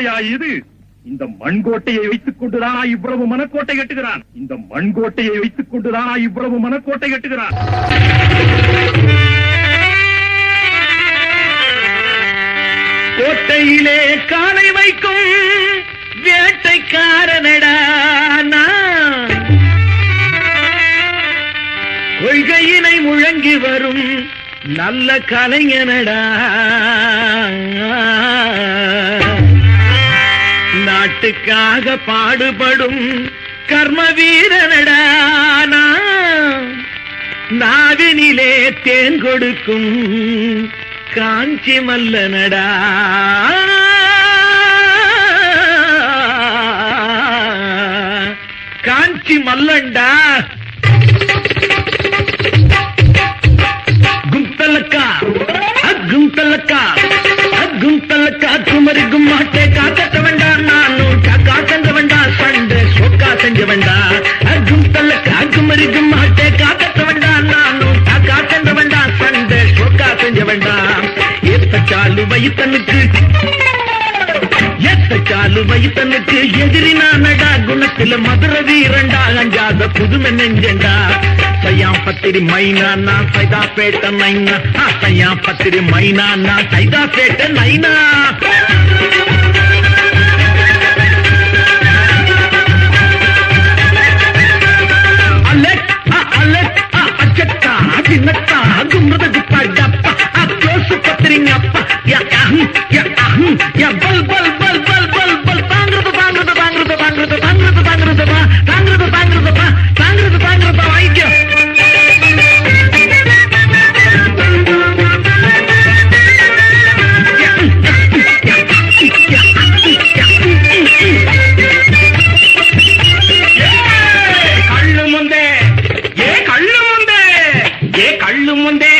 கோட்டையா இது இந்த மண்கோட்டையை வைத்துக் கொண்டுதானா இவ்வளவு மனக்கோட்டை கட்டுகிறான். இந்த மண்கோட்டையை வைத்துக் கொண்டுதானா இவ்வளவு மனக்கோட்டை கட்டுகிறான். கோட்டையிலே காலை வைக்கும் வேட்டைக்காரனடா நான். கொள்கையினை முழங்கி வரும் நல்ல கலைஞனடா. நாட்டுக்காக பாடுபடும் கர்ம வீரனடா நாவினிலே தேன் கொடுக்கும் காஞ்சி மல்லனடா? காஞ்சி மல்லண்டா கும்பலக்கா அக்கும்பலக்கா அக்கும்பலக்கா குமரி கும்மாட்டே காக்கட்ட சாலு வயித்தனுக்கு. எத்த சாலு வயித்தனுக்கு எதிரி நானடா குணத்தில மதுர வீரண்டா அஞ்சாத புதுமை நெஞ்சண்டா. சையா பத்திரி மைனா நான் சைதா பேட்ட நைனா. சையா பத்திரி மைனா நான் சைதா பேட்ட நைனா. ಮುಂದೆ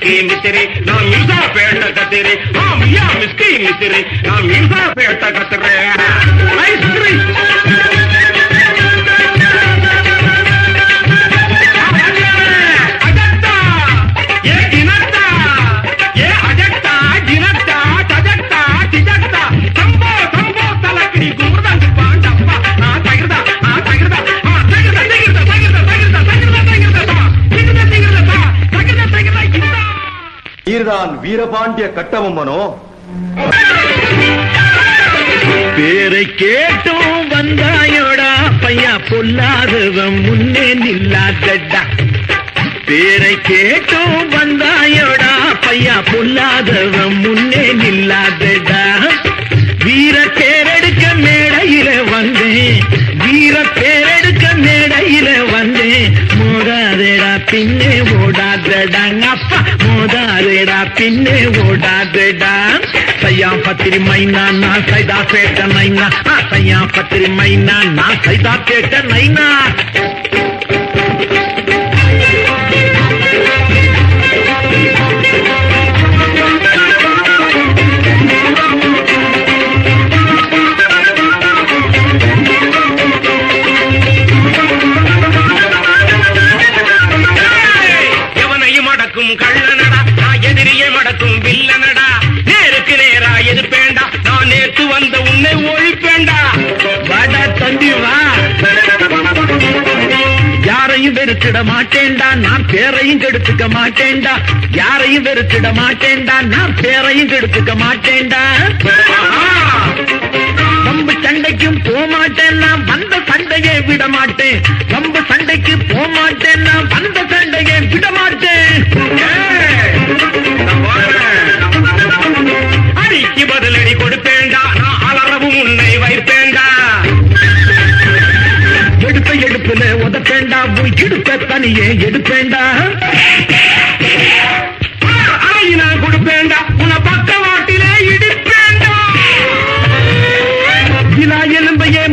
மிஸ்கி மித்திரி நான் மிர்சா பேட்ட கத்திரி ஆ மியா மிஸ்கி மித்திரி நான் மிர்சா பேட்ட கத்துறேன் ஐஸ்கிரீம் வீரபாண்டிய கட்டபொம்மனோ? பேரை கேட்டும் வந்தாயோடா. பையா பொல்லாதவன் முன்னே நில்லாதடா. பேரை கேட்டும் வந்தாயோடா. பையா பொல்லாதவன் முன்னே நில்லாதடா. வீர பேரெடுக்க மேடையில வந்தேன். வீர பேரெடுக்க மேடையில வந்தேன். மோதாதேடா பின்னே பின்னே ஓடாதடா. சையா பத்திரி மைனா நான் சைதா பேட்ட நைனா. சையா பத்திரி மைனா நான் சைதா பேட்ட நைனா. எனக்கும் வில்லனடா. நேருக்கு நேரா எதிர்ப்பேண்டா நான் நேற்று வந்த உன்னை ஒழிப்பேண்டா. வாடா தம்பி வா. யாரையும் வெறுத்திட மாட்டேன்டா. நான் பேரையும் கெடுத்துக்க மாட்டேன்டா. யாரையும் வெறுத்திட மாட்டேன்டா. நான் பேரையும் கெடுத்துக்க மாட்டேன்டா. வம்பு சண்டைக்கும் போக மாட்டேன். நான் வந்த சண்டையை விட மாட்டேன். வம்பு சண்டைக்கு போக மாட்டேன். நான் வந்த சண்டையை விட மாட்டேன். தனியே எடுப்பேண்டா. அழகி நான் கொடுப்பேண்டா. உன பக்க வாட்டிலே இடிப்பேண்டா. விழா எலும்பையே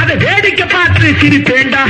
அதை வேடிக்கை பார்த்து சிரிப்பேண்டா.